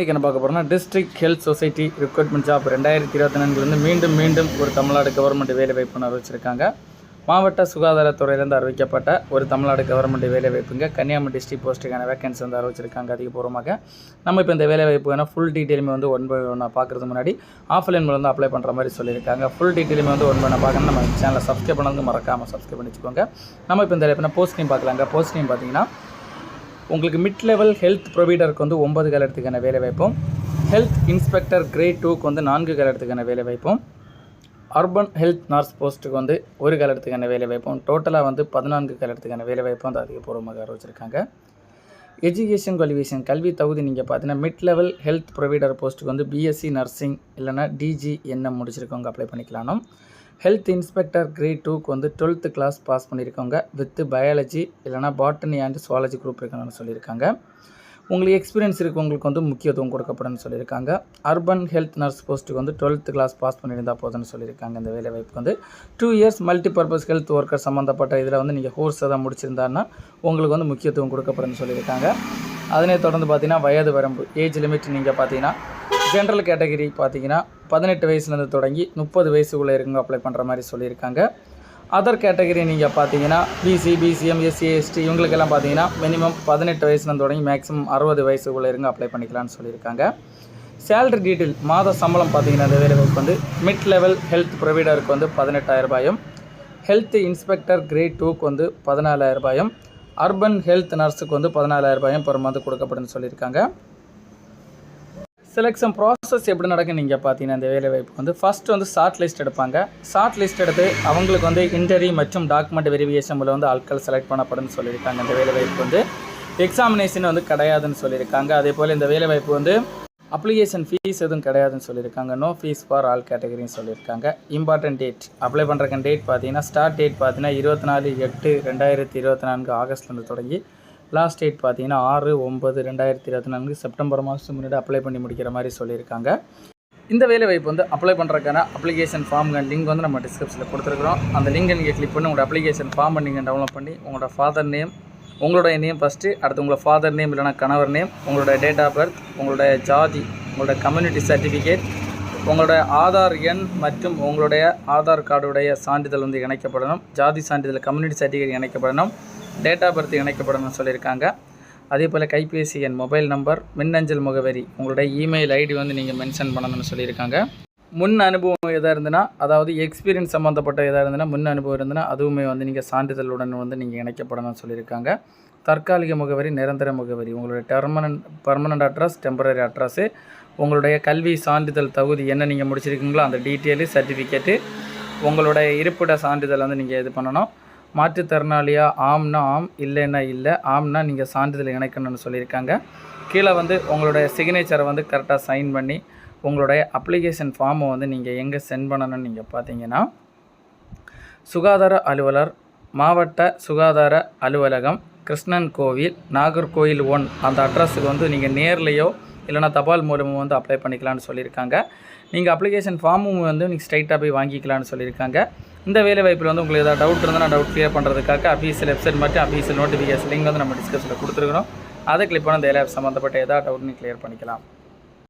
இன்றைக்கி என்ன பார்க்க போகிறோம்னா district health society recruitment job ரெண்டாயிரத்தி இருபத்தி நான்குலேருந்து மீண்டும் மீண்டும் ஒரு தமிழ்நாடு கவர்மெண்ட் வேலை வாய்ப்புன்னு அறிவிச்சிருக்காங்க. மாவட்ட சுகாதாரத்துறையிலேருந்து அறிவிக்கப்பட்ட ஒரு தமிழ்நாடு கவர்மெண்ட் வேலை வாய்ப்புங்க. கன்னியாகுமரி டிஸ்ட்ரிக் போஸ்ட்டுக்கான வேகன்சி வந்து அறிவிச்சிருக்காங்க அதிகபூர்வமாக. நம்ம இப்போ இந்த வேலைவாய்ப்புக்கான ஃபுல் டீட்டெயிலுமே வந்து ஒன் பை ஒன்னாக முன்னாடி ஆஃப்லைன் மூலம் வந்து அப்ளை பண்ணுற மாதிரி சொல்லியிருக்காங்க. ஃபுல் டீட்டெயிலுமே வந்து ஒன் ஒன்றா பார்க்கணும். நம்ம சேனலை சப்ஸ்கிரைப் பண்ணது மறக்காமல் சப்ஸ்கிரைப் பண்ணி வச்சுக்கோங்க நம்ம இப்போ இந்த இப்போ போஸ்டிங் பார்க்கலாங்க. போஸ்டிங் பார்த்தீங்கன்னா உங்களுக்கு மிட் லெவல் ஹெல்த் ப்ரொவைடருக்கு வந்து ஒன்பது கலரத்துக்கான வேலை வாய்ப்பும் ஹெல்த் இன்ஸ்பெக்டர் கிரேட் டூக்கு வந்து நான்கு கலரத்துக்கான வேலை வாய்ப்பும் அர்பன் ஹெல்த் நர்ஸ் போஸ்ட்டுக்கு வந்து ஒரு கலரத்துக்கான வேலை வாய்ப்பும் டோட்டலாக வந்து பதினான்கு கலரத்துக்கான வேலை வாய்ப்பும் வந்து அதிகபூர்வமாக அறிவிச்சிருக்காங்க. எஜுகேஷன் குவாலிஃபிகேஷன் கல்வி தகுதி நீங்கள் பார்த்தீங்கன்னா மிட் லெவல் ஹெல்த் ப்ரொவைடர் போஸ்ட்டுக்கு வந்து பிஎஸ்சி நர்சிங் இல்லைனா டிஜி என்ன முடிச்சிருக்கவங்க அப்ளை பண்ணிக்கலாம்னு ஹெல்த் இன்ஸ்பெக்டர் கிரேட் டூக்கு வந்து டுவெல்த்து கிளாஸ் பாஸ் பண்ணியிருக்கவங்க வித் பயாலஜி இல்லைனா பாட்டனி அண்ட் சுவாலஜி குரூப் இருக்கணும்னு சொல்லியிருக்காங்க. உங்களுக்கு எக்ஸ்பீரியன்ஸ் இருக்கவங்களுக்கு வந்து முக்கியத்துவம் கொடுக்கப்படும்னு சொல்லியிருக்காங்க. அர்பன் ஹெல்த் நர்ஸ் போஸ்ட்டுக்கு வந்து டுவெல்த்து கிளாஸ் பாஸ் பண்ணியிருந்தால் போதும்னு சொல்லியிருக்காங்க இந்த வேலை வாய்ப்புக்கு வந்து. Two years multi purpose health worker சம்மந்தப்பட்ட இதில் வந்து நீங்கள் கோர்ஸ் தான் முடிச்சிருந்தாருன்னா உங்களுக்கு வந்து முக்கியத்துவம் கொடுக்கப்படும்னு சொல்லியிருக்காங்க. அதனை தொடர்ந்து பார்த்தீங்கன்னா வயது வரம்பு ஏஜ் லிமிட் நீங்கள் பார்த்தீங்கன்னா ஜென்ரல் கேட்டகரி பார்த்தீங்கன்னா பதினெட்டு வயசுலேருந்து தொடங்கி முப்பது வயசுக்குள்ளே இருக்கவங்க அப்ளை பண்ணுற மாதிரி சொல்லியிருக்காங்க. அதர் கேட்டகரி நீங்கள் பார்த்தீங்கன்னா பிசி பிசிஎம் எஸ்சி எஸ்டி இவங்களுக்கெல்லாம் பார்த்தீங்கன்னா மினிமம் பதினெட்டு வயசுலேருந்து தொடங்கி மேக்ஸிமம் அறுபது வயசுக்குள்ளே இருங்க அப்ளை பண்ணிக்கலாம்னு சொல்லியிருக்காங்க. சேலரி டீட்டெயில் மாத சம்பளம் பார்த்தீங்கன்னா இந்த வேலைகளுக்கு வந்து மிட் லெவல் ஹெல்த் ப்ரொவைடருக்கு வந்து பதினெட்டாயிரம் ரூபாயும் ஹெல்த் இன்ஸ்பெக்டர் கிரேட் டூக்கு வந்து பதினாலாயிரம் ரூபாயும் அர்பன் ஹெல்த் நர்ஸுக்கு வந்து பதினாலாயிரம் ரூபாயும் பெர் மந்த் கொடுக்கப்படுன்னு சொல்லியிருக்காங்க. செலெக்ஷன் ப்ராசஸ் எப்படி நடக்கும் நீங்கள் பார்த்தீங்கன்னா இந்த வேலை வாய்ப்பு வந்து ஃபஸ்ட்டு வந்து ஷார்ட் லிஸ்ட் எடுப்பாங்க. ஷார்ட் லிஸ்ட் எடுத்து அவங்களுக்கு வந்து இன்டர்வியூ மற்றும் டாக்குமெண்ட் வெரிஃபிகேஷன் மூலம் வந்து ஆட்கள் செலக்ட் பண்ணப்படும்னு சொல்லியிருக்காங்க. இந்த வேலை வாய்ப்பு வந்து எக்ஸாமினேஷன் வந்து கிடையாதுன்னு சொல்லியிருக்காங்க. அதே போல் இந்த வேலை வாய்ப்பு வந்து அப்ளிகேஷன் ஃபீஸ் எதுவும் கிடையாதுன்னு சொல்லியிருக்காங்க. நோ ஃபீஸ் ஃபார் ஆல் கேட்டகரின்னு சொல்லியிருக்காங்க. இம்பார்ட்டன்ட் டேட் அப்ளை பண்ணுறக்கு டேட் பார்த்தீங்கன்னா ஸ்டார்ட் டேட் பார்த்தீங்கன்னா இருபத்தி நாலு எட்டு ரெண்டாயிரத்தி இருபத்தி நான்கு ஆகஸ்ட்லேருந்து தொடங்கி லாஸ்ட் டேட் பார்த்தீங்கன்னா ஆறு ஒம்பது ரெண்டாயிரத்தி இருபத்தி நான்கு செப்டம்பர் மாதத்துக்கு முன்னாடி அப்ளை பண்ணி முடிக்கிற மாதிரி சொல்லியிருக்காங்க. இந்த வேலை வாய்ப்பு வந்து அப்ளை பண்ணுறதுக்கான அப்ளிகேஷன் ஃபார்ம்ங்க லிங்க் வந்து நம்ம டிஸ்கிரிப்ஷனில் கொடுத்துருக்குறோம். அந்த லிங்கை நீங்கள் கிளிக் பண்ணி உங்களோட அப்ளிகேஷன் ஃபார்மை நீங்கள் டவுன்லோட் பண்ணி உங்களோட ஃபாதர் நேம் உங்களுடைய நேம் ஃபஸ்ட்டு அடுத்து உங்களோட ஃபாதர் நேம் இல்லைனா கணவர் நேம் உங்களோட டேட் ஆஃப் பர்த் உங்களுடைய ஜாதி உங்களோட கம்யூனிட்டி சர்டிஃபிகேட் உங்களோட ஆதார் எண் மற்றும் உங்களுடைய ஆதார் கார்டுடைய சான்றிதழ் வந்து இணைக்கப்படணும். ஜாதி சான்றிதழ் கம்யூனிட்டி சர்டிஃபிகேட் இணைக்கப்படணும். டேட் ஆஃப் பர்த் இணைக்கப்படணும்னு சொல்லியிருக்காங்க. அதே போல் கைபேசி எண் மொபைல் நம்பர் மின்னஞ்சல் முகவரி உங்களுடைய இமெயில் ஐடி வந்து நீங்கள் மென்ஷன் பண்ணணும்னு சொல்லியிருக்காங்க. முன் அனுபவம் எதாக இருந்துன்னா அதாவது எக்ஸ்பீரியன்ஸ் சம்மந்தப்பட்ட எதாக இருந்ததுன்னா முன் அனுபவம் இருந்ததுன்னா அதுவுமே வந்து நீங்கள் சான்றிதழுடன் வந்து நீங்கள் இணைக்கப்படணும்னு சொல்லியிருக்காங்க. தற்காலிக முகவரி நிரந்தர முகவரி உங்களுடைய permanent permanent address temporary address உங்களுடைய கல்வி சான்றிதழ் தகுதி என்ன நீங்கள் முடிச்சிருக்கீங்களோ அந்த டீட்டெயிலு சர்டிஃபிகேட்டு உங்களுடைய இருப்பிட சான்றிதழ் வந்து நீங்கள் இது பண்ணணும். மாற்றுத்திறனாளியா ஆம்னா ஆம் இல்லைன்னா இல்லை ஆம்னா நீங்கள் சான்றிதழ் இணைக்கணும்னு சொல்லியிருக்காங்க. கீழே வந்து உங்களுடைய சிக்னேச்சரை வந்து கரெக்டாக சைன் பண்ணி உங்களுடைய அப்ளிகேஷன் ஃபார்மை வந்து நீங்கள் எங்கே சென்ட் பண்ணணும்னு நீங்கள் பார்த்தீங்கன்னா சுகாதார அலுவலர் மாவட்ட சுகாதார அலுவலகம் கிருஷ்ணன் கோவில் நாகர்கோவில் ஒன் அந்த அட்ரஸுக்கு வந்து நீங்கள் நேர்லேயோ இல்லைனா தபால் மூலமும் வந்து அப்ளை பண்ணிக்கலாம்னு சொல்லியிருக்காங்க. நீங்கள் அப்ளிகேஷன் ஃபார்மும் வந்து நீங்கள் ஸ்ட்ரைட்டாக போய் வாங்கிக்கலாம்னு சொல்லியிருக்காங்க. இந்த வேலை வாய்ப்பில் வந்து உங்களுக்கு ஏதாவது டவுட் இருந்தால் நான் டவுட் கிளியர் பண்ணுறதுக்காக அஃபீஷியல் வெப்சைட் மட்டும் அஃபீஸியல் நோட்டிஃபிகேஷன் லிங்க் வந்து நம்ம டிஸ்கஸில் கொடுத்துருக்கணும். அதை கிளிக் பண்ண இந்த வேலை சம்மந்தப்பட்ட ஏதாவது டவுட் நீங்கள் கிளியர் பண்ணிக்கலாம்.